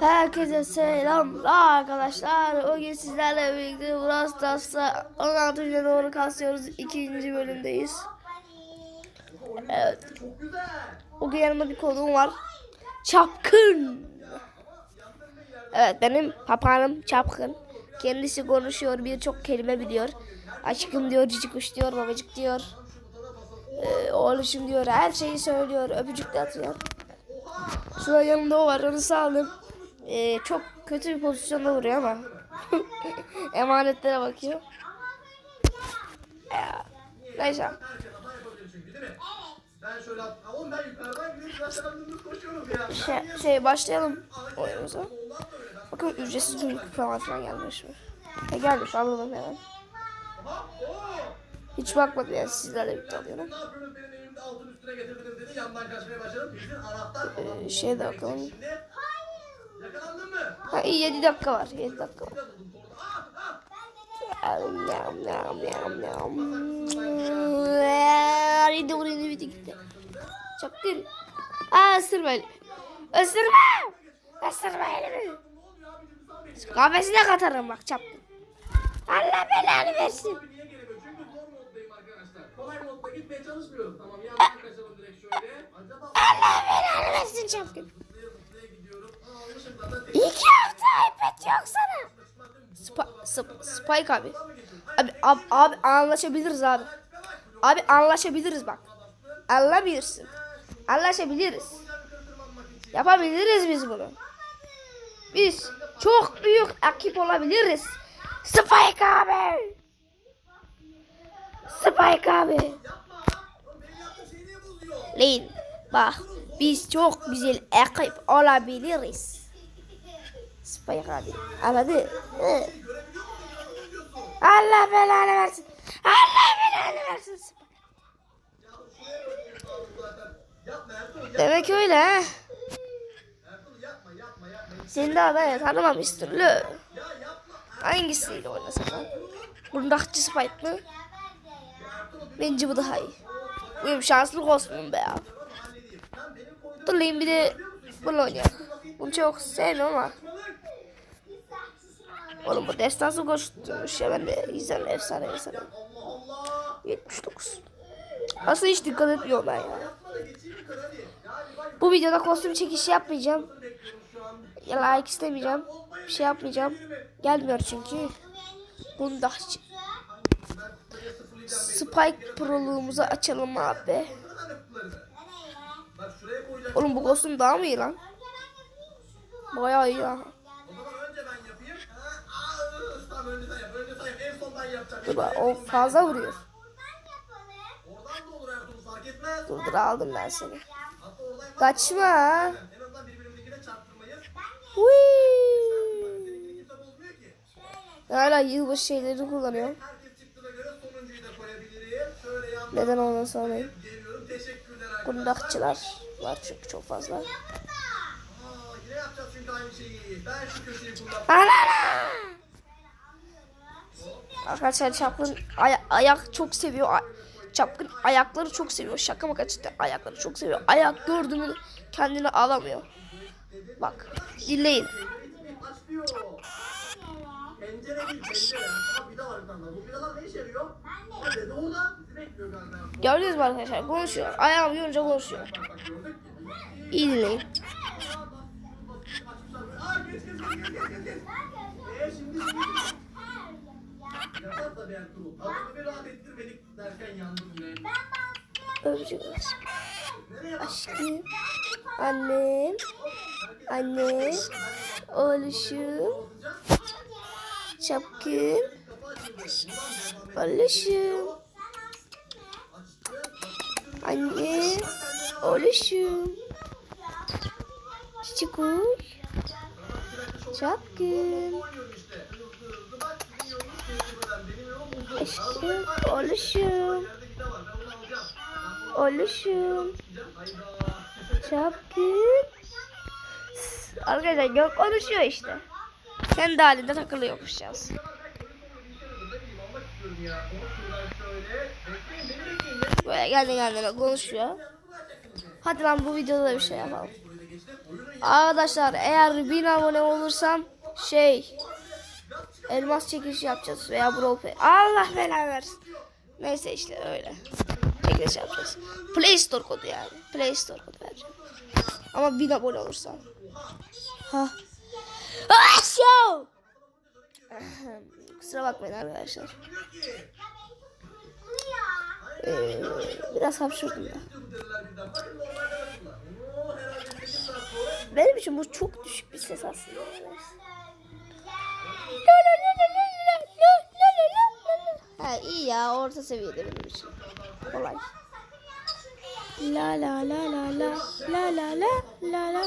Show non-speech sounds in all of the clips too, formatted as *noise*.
Herkese selamlar arkadaşlar. Bugün sizlerle birlikte Brawl Stars'ta 16. doğru kasıyoruz. ikinci bölümdeyiz. Evet. Bugün yanımda bir konuğum var. Çapkın. Evet benim papağanım Çapkın. Kendisi konuşuyor birçok kelime biliyor. Aşkım diyor, cici kuş diyor, babacık diyor. Ee, oğluşum diyor, her şeyi söylüyor, öpücük de atıyor. Şurada yanımda o var, onu sağladım. Ee, çok kötü bir pozisyonda vuruyor ama. *laughs* Emanetlere bakıyor. Ya, neyse. Şey, şey başlayalım oyunumuza. Bakın ücretsiz günlük falan filan gelmiş mi? E gelmiş alalım hemen. Hiç bakmadım yani sizlerle birlikte alıyorum. Evimde altın üstüne getirdiniz dedi. Yandan kaçmaya başladım. Bizim anahtar falan. Ee, şeye de bakalım. Şimdi yakalandın mı? Ha iyi 7 dakika var 7 dakika var. Yam yam yam yam yam. Hadi oraya bir gitti. Çapkın. Aa ısırma elimi. Isırma. Isırma elimi. Kafesine katarım bak çapkın. Allah belanı versin. Niye gelemiyor? Çünkü zor moddayım arkadaşlar. Kolay modda gitmeye çalışmıyorum. Tamam yandan kaçalım direkt şöyle. Acaba Allah belanı versin çapkın. zıplaya zıplaya gidiyorum. Aa almışım zaten tek İki hafta iPad yok sana. Sp- Sp- Spike abi. Abi, abi, abi anlaşabiliriz abi. Abi anlaşabiliriz bak. Anlamıyorsun. Anlaşabiliriz. Yapabiliriz biz bunu. Biz çok büyük ekip olabiliriz. Spike abi. Spike abi. Lin bak biz çok güzel ekip olabiliriz. Spike abi. Anladın? Hı. Allah belanı versin. Allah belanı versin. Demek öyle ha. Seni daha ben tanımamıştır lö. Hangisiyle oynasak ha? Bundakçı Spike mı? Bence bu daha iyi. Benim şanslı olsun be ya. Dur lan bir de bunu. Bunu çok sevmiyorum ama. Oğlum bu destansı koşturmuş ya ben de izlerim efsane efsane. 79. Aslında hiç dikkat etmiyorum ben ya. Bu videoda kostüm çekişi yapmayacağım. Ya like istemeyeceğim. Bir şey yapmayacağım. Gelmiyor çünkü. Bunda Spike Pro'luğumuzu açalım abi. Oğlum bu kostüm daha mı iyi lan? Bayağı iyi ya. Dur bak o fazla vuruyor. Dur aldım ben seni. Kaçma. Ki. Hala yılbaşı şeyleri kullanıyorum. Neden ondan sonra geliyorum. Teşekkürler arkadaşlar. kundakçılar var çünkü çok fazla. Aa, yine yapacağız çünkü aynı şeyi. Ben şu köşeyi kullan. Anana! Arkadaşlar Çapkın aya- ayak çok seviyor. Ay- Çapkın ayakları çok seviyor. Şaka maka cidden ayakları çok seviyor. Ayak gördü mü kendini alamıyor. Bak dinleyin. Pencere değil pencere. Ama vida var bir tane daha. Bu vidalar ne işe yarıyor? Doğuda bizi bekliyor galiba. Gördünüz mü arkadaşlar konuşuyor. Ayağım görünce konuşuyor. İyi dinleyin. Aa geç geç geç geç geç geç. Eee şimdi şimdi. Yatar tabii Ertuğrul. Adamı bir rahat ettirmedik derken yandım yine. Öpücük ver. Nereye bak? Aşkım. Annem. Annem. Oğluşum. Çapkın. Oğluşum. Anne. Oğluşum. Çiçek kuş. Çapkın. Aşkım. Oğluşum. Oğluşum. Çapkın. Arkadaşlar gök konuşuyor işte. Kendi halinde takılıyormuş yaz. Böyle kendi kendine konuşuyor. Hadi lan bu videoda da bir şey yapalım. Arkadaşlar eğer 1000 abone olursam şey elmas çekilişi yapacağız veya brawl. Allah belanı versin. Neyse işte öyle. Çekiliş yapacağız. Play Store kodu yani. Play Store kodu vereceğim. Ama 1000 abone olursam. Ha. Kusura bakmayın arkadaşlar. Ee, biraz hapşurdum da. Benim için bu çok düşük bir ses aslında. Ha iyi ya orta seviyede benim için. Kolay. La la la la la la la la la la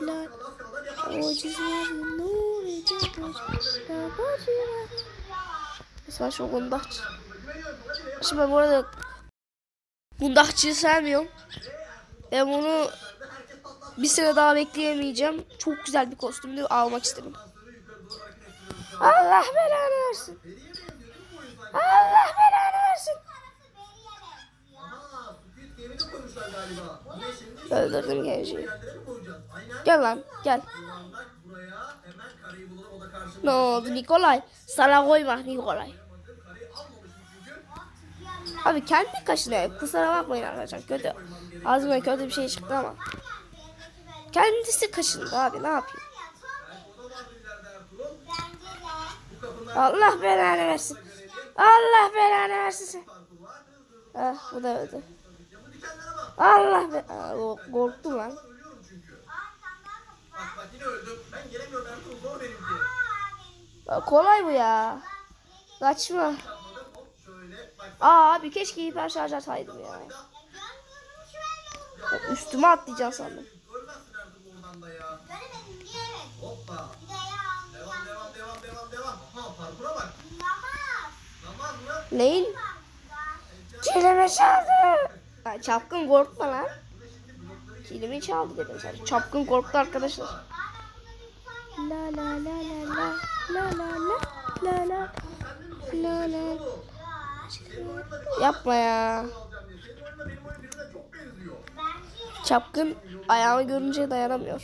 la o çizgiler nur edecek Mesela şu gundakçı. Şimdi ben bu arada gundakçıyı sevmiyorum. Ben bunu bir sene daha bekleyemeyeceğim. Çok güzel bir kostümdü almak istedim. Allah belanı versin. Allah belanı versin. Öldürdüm genci. Gel lan gel. Ne oldu Nikolay? Sana koyma Nikolay. Abi kendi kaşına kusura bakmayın arkadaşlar kötü. Ağzımdan kötü bir şey çıktı ama. Kendisi kaşındı abi ne yapayım. Allah belanı versin. Allah belanı versin. Ah bu da öldü. Allah be Aa, korktum lan. Kolay bu ya. Kaçma. Aa abi keşke hiper şarj ataydım ya. Ya, Üstüme atlayacaksın sandım. Neyin? Kilimi çaldı. Ha, çapkın korkma lan. Kilimi çaldı dedim sadece. Çapkın korktu arkadaşlar. La la la la la. La la la. La la. La la Yapma ya. Çapkın ayağımı görünce dayanamıyor.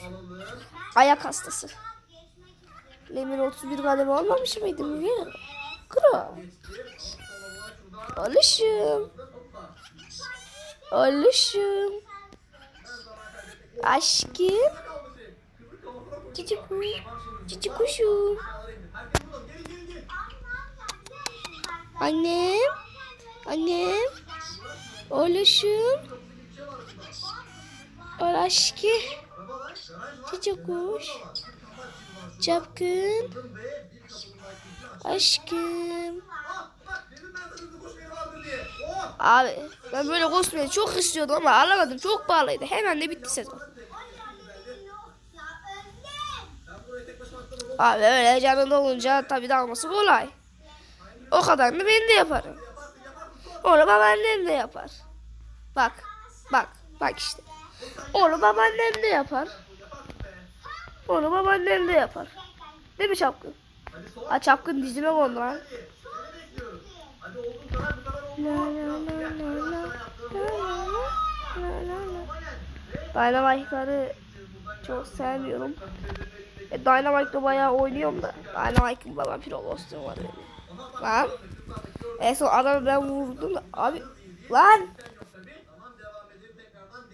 Ayak hastası. Lemir 31 galiba olmamış mıydı mı? Kro. Alışım. Alışım. Aşkım. Cici kuş. Cici kuşum. Annem. Annem. Oğluşum. Oğlaşki. Çiçek kuş. Çapkın. Aşkım. Abi ben böyle koşmayı çok istiyordum ama alamadım. Çok pahalıydı. Hemen de bitti sezon. Abi öyle canın olunca tabii de alması kolay. O kadarını ben de yaparım. Onu babaannem de yapar. Bak, bak, bak işte. Onu babaannem de yapar. Onu babaannem de yapar. Değil mi Çapkın? Ha Çapkın dizime kondu lan. Kadar kadar. Dynamite'ları çok sevmiyorum. E, Dynamite'da bayağı oynuyorum da. Dynamite'ın piro kostümü var benim. Lan. En son adamı ben vurdum. Abi. Lan.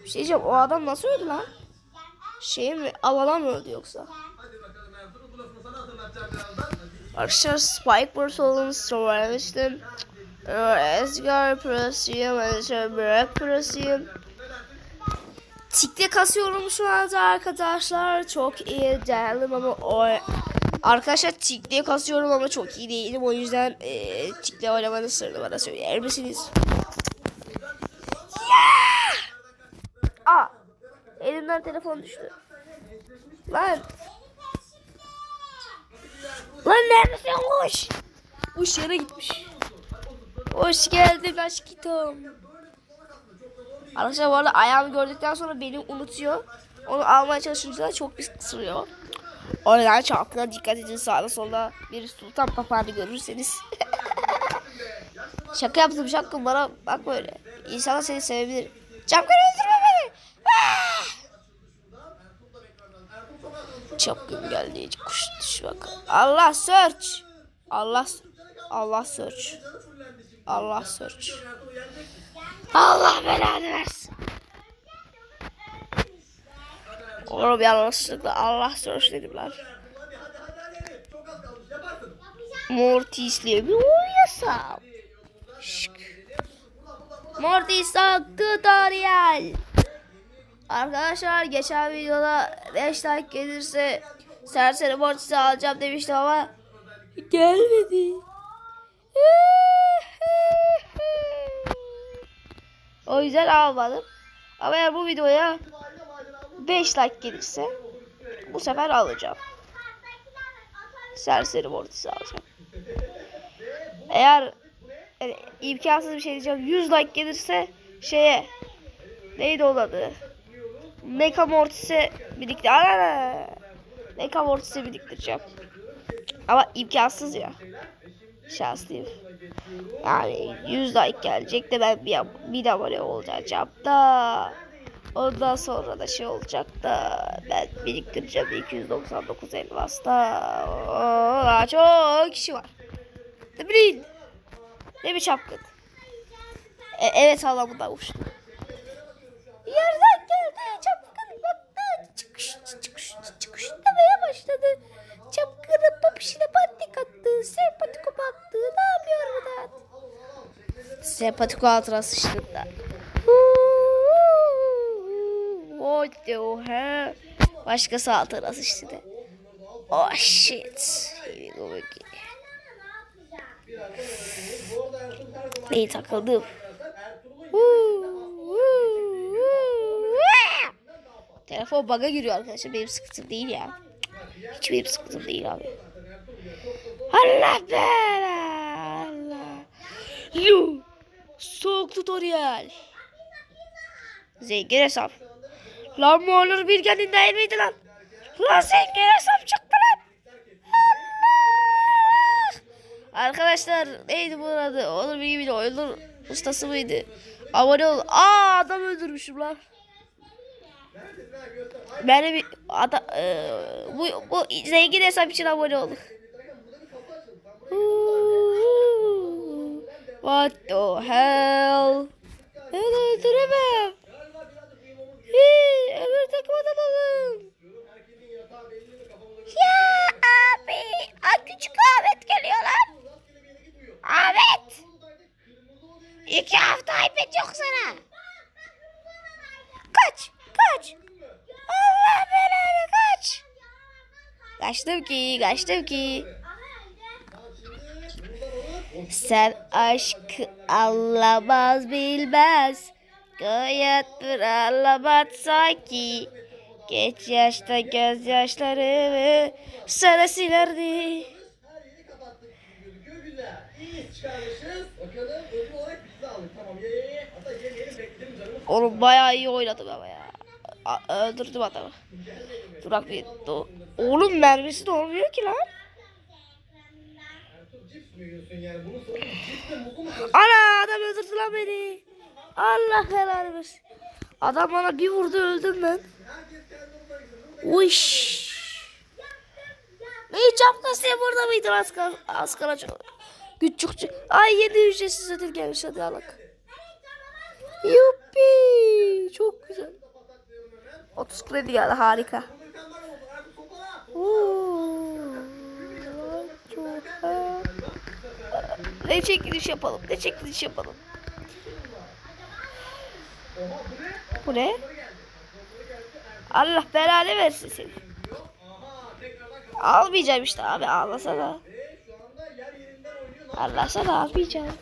Bir şey diyeceğim. O adam nasıl öldü lan? Şey mi? Alana mı öldü yoksa? Arkadaşlar Spike Bartol'un söylemiştim. Ezgar Prosiyum, Ezgar Bırak Prosiyum. Tikte kasıyorum şu anda arkadaşlar. Çok iyi değilim ama o... Arkadaşlar tikte kasıyorum ama çok iyi değilim. O yüzden e, tikte oynamanın sırrını bana söyler misiniz? Yeah! Aa! Elimden telefon düştü. Lan! Lan neredesin kuş? Kuş yere gitmiş. Hoş geldin aşkım. Arkadaşlar bu arada ayağımı gördükten sonra beni unutuyor. Onu almaya çalışınca da çok pis ısırıyor. O yüzden dikkat edin sağda solda bir sultan papağanı görürseniz. *laughs* Şaka yaptım şaka bana bak böyle. İnsanlar seni sevebilir. Çapkın öldürme beni. Ah! Çapkın geldi. Kuş düş bak. Allah search. Allah Allah search. Allah search. Allah belanı versin. Oğlum yanlışlıkla Allah search dedim lan. Hadi hadi hadi hadi. Çok az kalmış yaparsın. Mortis'le bir oynasam. Şık. Mortis'la tutorial. Arkadaşlar geçen videoda 5 like gelirse serseri Mortis'i alacağım demiştim ama gelmedi. *laughs* o yüzden almadım. Ama eğer bu videoya 5 like gelirse bu sefer alacağım. Serseri Mortis'i alacağım. Eğer yani imkansız bir şey diyeceğim 100 like gelirse şeye neydi onun adı? Mecha Mortis'e birlikte Ana! Mecha Mortis'e biriktireceğim. Ama imkansız ya. Şanslıyım. Yani 100 like gelecek de ben bir, bir abone olacağım da ondan sonra da şey olacak da ben biriktireceğim 299 elmasta. Oo, çok kişi var. Ne bileyim. Ne bir çapkın. E, evet havamda uçtu. Yerden geldi çapkın baktı. Çıkış çıkış çıkış demeye başladı. Çapkının papişine patik attı. Sempatiko baktı. Ne yapıyor bu da? Sempatiko altına sıçtı the hell? Başkası altına sıçtı da. Oh shit. Here. İyi takıldım. Telefon bug'a giriyor arkadaşlar. Benim sıkıntım değil ya. Hiç benim sıkıntım değil abi. Allah belanı. Allah. Yu. Soğuk tutorial. Zengin hesap. Lan bu olur bir kendin değil miydi lan? Lan zengin hesap çıktı lan. Allah. Arkadaşlar neydi bunun adı? Onur bir gibi oyunun ustası mıydı? Abone ol. Aa adam öldürmüşüm lan. Ben bir ada, e, bu, bu zengin hesap için abone olun. What the hell? Ben öldüremem. Hii, öbür takıma dalalım. Ya abi. Aa, küçük Ahmet geliyor lan. Ahmet. İki hafta iPad yok sana. Kaç. Kaç. Allah belanı kaç. Kaçtım ki. Kaçtım ki. Sen aşkı anlamaz bilmez. Gayet bir anlamaz sanki. Geç yaşta gözyaşlarımı sana silerdi. Oğlum bayağı iyi oynadım ama ya. A- öldürdüm adamı. Durak bir. Oğlum mermisi de olmuyor ki lan. Ana adam öldürdü lan beni. Allah helal versin. Adam bana bir vurdu öldüm ben. Uş. Ne çapkası ya burada mıydı az kala, az kala çok. Küçük. Ay yeni ücretsiz ödül gelmiş hadi alak. Yuppi. Çok güzel. 30 kredi geldi harika. Ne çekiliş yapalım? Ne çekiliş yapalım? Bu ne? Allah belanı versin seni. Almayacağım işte abi ağlasana. Ağlasana almayacağım.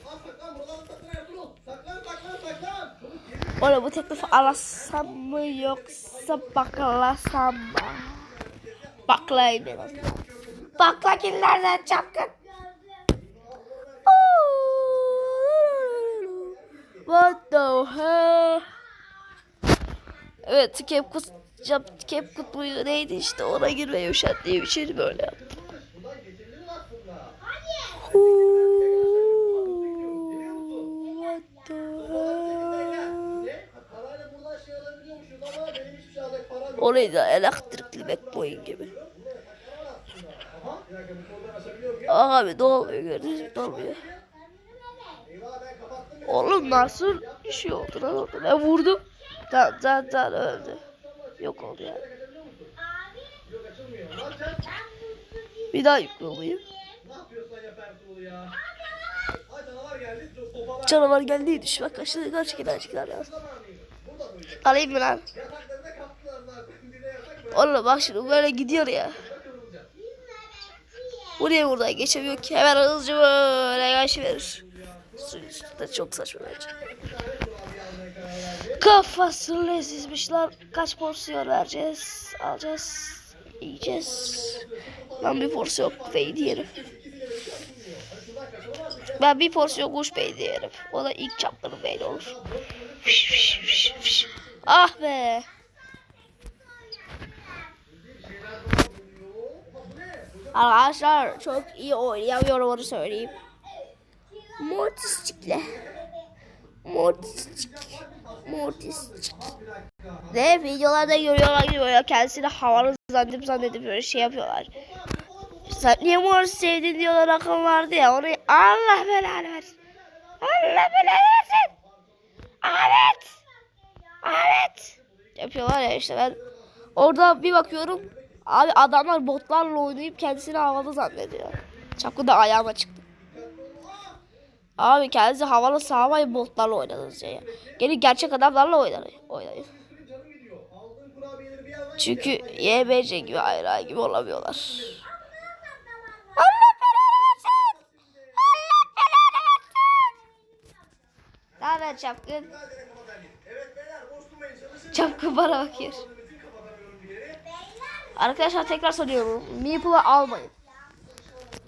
Oğlum bu teklifi alasam mı yoksa baklasam mı? Baklayayım en azından. Bakla kimlerden çapkın. What the hell? Evet, CapCut, CapCut muydu neydi işte ona girmeyi üşendiğim için böyle yaptım. Buradan geçebilir aslında. What the şey şey yok. Orayı da elektrik Little Mac Boy gibi. Bir? Abi ne gördünüz mü? Ne? Oğlum nasıl bir şey oldu lan orada? Ben vurdum. Tamam tamam tamam öldü. Yok oldu ya. Sen Bir daha yüklü olayım. ya. Canavar geldi. Düş bak kaçtı. Zamanıydı. Burada mıydı? Alayım mı lan? Oğlum bak şimdi böyle gidiyor ya. Buraya buradan geçemiyor ki. Hemen hızlıca böyle geçiverir. Suyun çok saçma bence. Kafası lezizmişler. Kaç porsiyon vereceğiz? Alacağız. Yiyeceğiz. Ben bir porsiyon bey diyelim. Ben bir porsiyon kuş bey diyelim. O da ilk çapları bey olur. Ah be. Arkadaşlar çok iyi oynayamıyorum onu söyleyeyim. Mortisçikle. Mortisçik. Mortisçik. Ve videolarda görüyorlar gibi böyle kendisini havalı zannedip zannedip böyle şey yapıyorlar. Sen niye Mortis sevdin diyorlar akıl vardı ya onu Allah belanı versin. Allah belanı versin. Ahmet. Ahmet. Yapıyorlar ya işte ben orada bir bakıyorum abi adamlar botlarla oynayıp kendisini havalı zannediyor. Çapkı da ayağıma çıktı. Abi kendisi havalı sağmayı botlarla oynadınız ya. Gelin gerçek adamlarla oynayın. Çünkü YBC gibi hayra gibi olamıyorlar. Allah belanı versin. Allah belanı versin. Ne haber çapkın? Çapkın bana bakıyor. Arkadaşlar tekrar soruyorum. Meeple'ı almayın.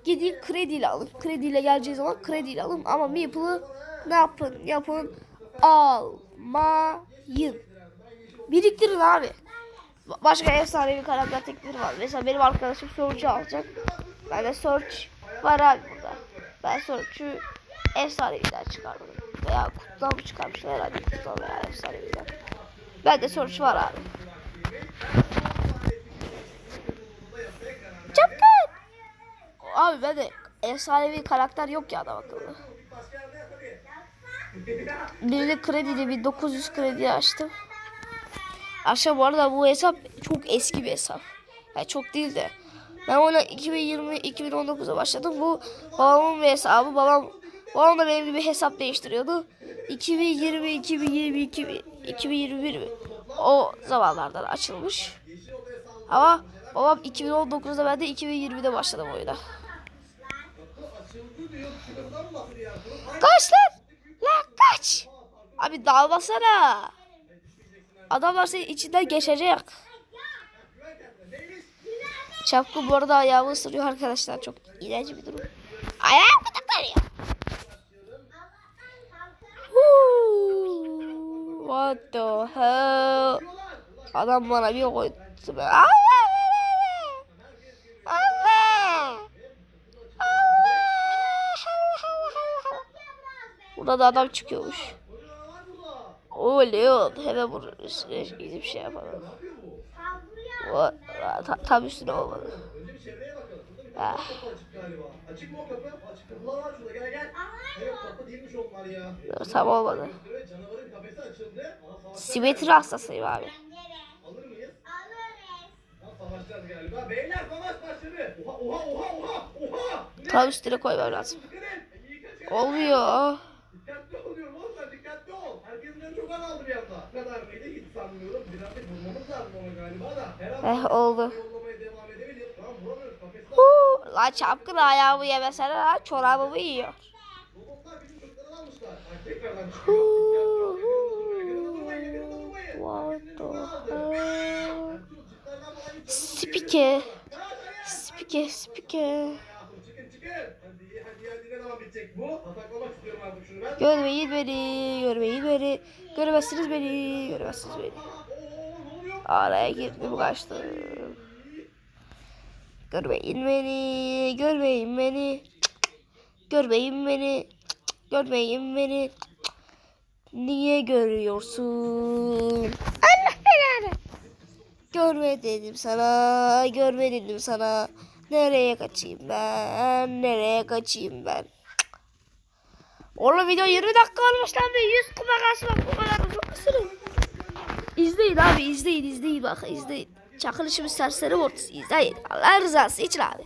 Gidin krediyle alın. Krediyle geleceği zaman krediyle alın. Ama Meeple'ı ne yapın? Yapın. Almayın. Biriktirin abi. Ba- Başka efsane bir karakter tekleri var. Mesela benim arkadaşım Search'ü alacak. Ben de Search var abi burada. Ben Search'ü efsane birden çıkardım. Veya kutudan mı çıkarmışlar herhalde kutudan veya efsane birden. Ben de Search var abi. Çapkın. Abi ben de efsanevi karakter yok ya adam akıllı. Başka yerde tabii. Bir de krediyle bir 900 kredi açtım. Aşağı bu arada bu hesap çok eski bir hesap. Yani çok değil de. Ben ona 2020-2019'da başladım. Bu babamın bir hesabı. Babam, babam da benim gibi hesap değiştiriyordu. 2020, 2020, 2021 mi? O zamanlardan açılmış. Ama babam 2019'da ben de 2020'de başladım oyuna. Kaç lan! Lan kaç! Abi dalmasana. Adamlar senin içinden geçecek. Çapkın bu arada ayağımı ısırıyor arkadaşlar. Çok iğrenç bir durum. Ayağım gıdıklanıyor. What the hell? Adam bana bir koydu. Allah Allah! Allah! Burada da adam çıkıyormuş. Oluyor. Hemen bunun üstüne gidip şey yapalım. O, ta, tam üstüne olmadı. Ah. o ya. Tam olmadı. Simetri hastasıyım abi. Tam üstüne koymam lazım. Olmuyor. Dikkatli oluyorum oğlum sen dikkatli ol. Çok azaldı bir anda. Bu kadar mıydı hiç sanmıyorum. Birazcık vurmamız lazım ona galiba da. Her an Eh oldu. yollamaya devam edebilir. Tamam vuramıyoruz. Kafesi. Huu, la çapkın ayağımı yemesene la çorabımı yiyor. Robotlar bizim çocukları almışlar. Bak tekrardan çıkıyor. What the hell? Ertuğrul, çocuklardan falan hiç Spike. Spike spike. Yahu çıkın çıkın. Hadi hadi hadi ne zaman bitecek bu? Ataklamak istiyorum artık şunu ben. Görmeyin beni, görmeyin beni. Göremezsiniz beni, göremezsiniz beni. Araya girdim kaçtım. Görmeyin beni, görmeyin beni. Görmeyin beni, görmeyin beni. Niye görüyorsun? Allah belanı. Görme dedim sana, görme dedim sana. Nereye kaçayım ben, nereye kaçayım ben. Oğlum video 20 dakika olmuş lan bir 100 kupa kasmak bu kadar uzun sürüyor? İzleyin abi izleyin izleyin bak izleyin. Çakılışımız serseri ortası izleyin. Allah rızası için abi.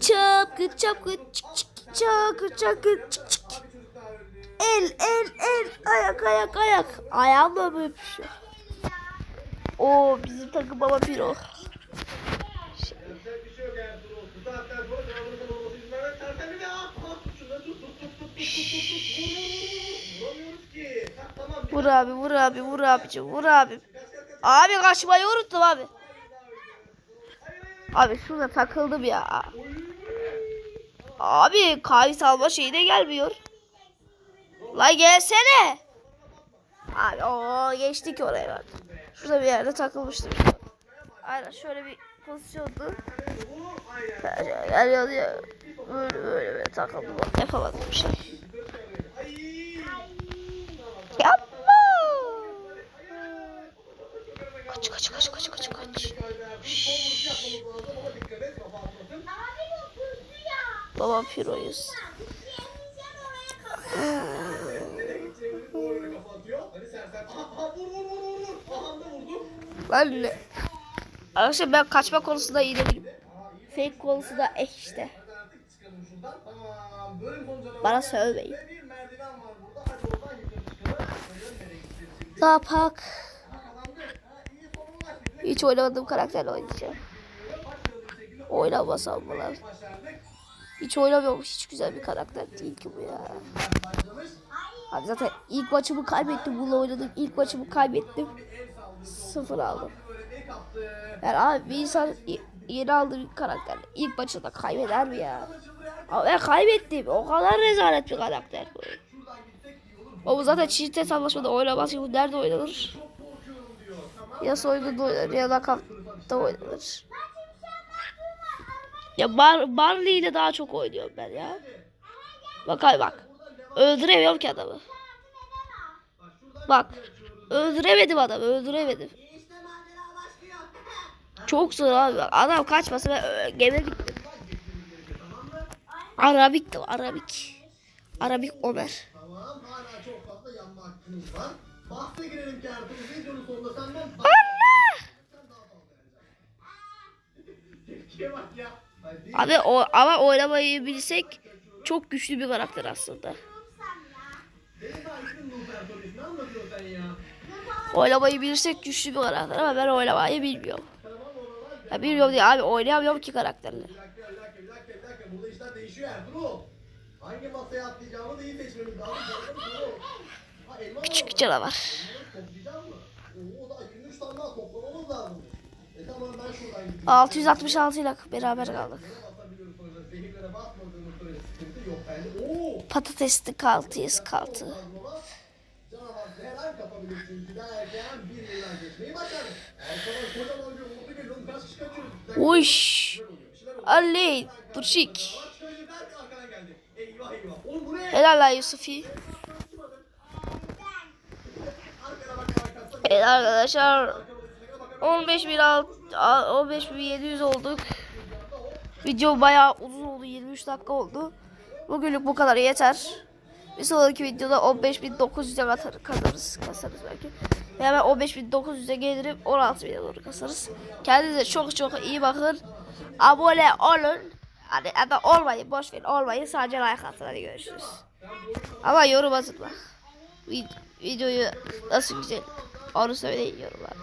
Çapkı çapkı çık çık çakı çakı çık çık. El el el ayak ayak ayak. Ayağımla mı öpüşüyor? Oo bizim takım baba piro. Yapacak vur abi vur abi vur abicim vur abi. Abi kaçmayı unuttum abi. Abi şurada takıldım ya. Abi kahve salma şeyi de gelmiyor. La gelsene. Abi o geçtik oraya bak. Şurada bir yerde takılmıştım. Aynen şöyle bir pozisyondu. Geliyordu ya. Böyle böyle böyle takıldım. Yapamadım bir şey. Yapma. Kaç kaç kaç kaç kaç kaç. Baba piroyuz. Ben ne? Arkadaşlar ben kaçma konusunda iyi değilim. Fake konusunda eh işte. Bana söylemeyin. Zapak. Hiç oynamadığım karakterle oynayacağım. Oynamasam mı? Hiç oynamıyorum. Hiç güzel bir karakter değil ki bu ya. Abi zaten ilk maçımı kaybettim. Bununla oynadım. İlk maçımı kaybettim. Sıfır aldım. Yani abi bir insan yeni aldığı bir karakter ilk maçında kaybeder mi ya? Ama ben kaybettim. O kadar rezalet bir karakter bu. O zaten çift hesaplaşmada oynamaz ki bu nerede oynanır? Ya soyunda oynanır ya da kapta oynanır. Ya Bar Barley ile daha çok oynuyorum ben ya. Bak ay bak. Öldüremiyorum ki adamı. Bak. Öldüremedim adamı. Öldüremedim. Çok zor abi. Bak, Adam kaçması ö, gemi gittim. Arabik de Arabik. Arabik Ömer. Tamam hala çok fazla yanma hakkınız var. Bahse girelim ki Ertuğrul videonun sonunda senden Allah! sen daha fazla. *laughs* Tepkiye bak ya. Hadi. Abi o ama oynamayı bilsek çok güçlü bir karakter aslında. Oynamayı bilirsek güçlü bir karakter ama ben oynamayı bilmiyorum. Ya bilmiyorum diye abi oynayamıyorum ki karakterle. Bir dakika, bir dakika, bir dakika. Burada işler değişiyor Ertuğrul. Hangi masaya atlayacağımı da iyi seçmemiz lazım. *laughs* Küçük canavar. Oo, da 23 tane daha toplamamız lazım. 666 ile beraber kaldık. Patatesli kaltıyız kaltı. Uş. Ali, Burçik. Helal Yusufi. Evet arkadaşlar 15.006 15.700 olduk. Video bayağı uzun oldu. 23 dakika oldu. Bugünlük bu kadar yeter. Bir sonraki videoda 15.900'e kadar kazarız. Kasarız belki. Veya ben 15.900'e gelirim 16.000'e doğru kasarız. Kendinize çok çok iyi bakın. Abone olun. Ya da olmayın boş verin olmayın sadece like atın hadi görüşürüz. Ama yorum atın bak. Vid- videoyu nasıl güzel onu söyleyin yorumlara.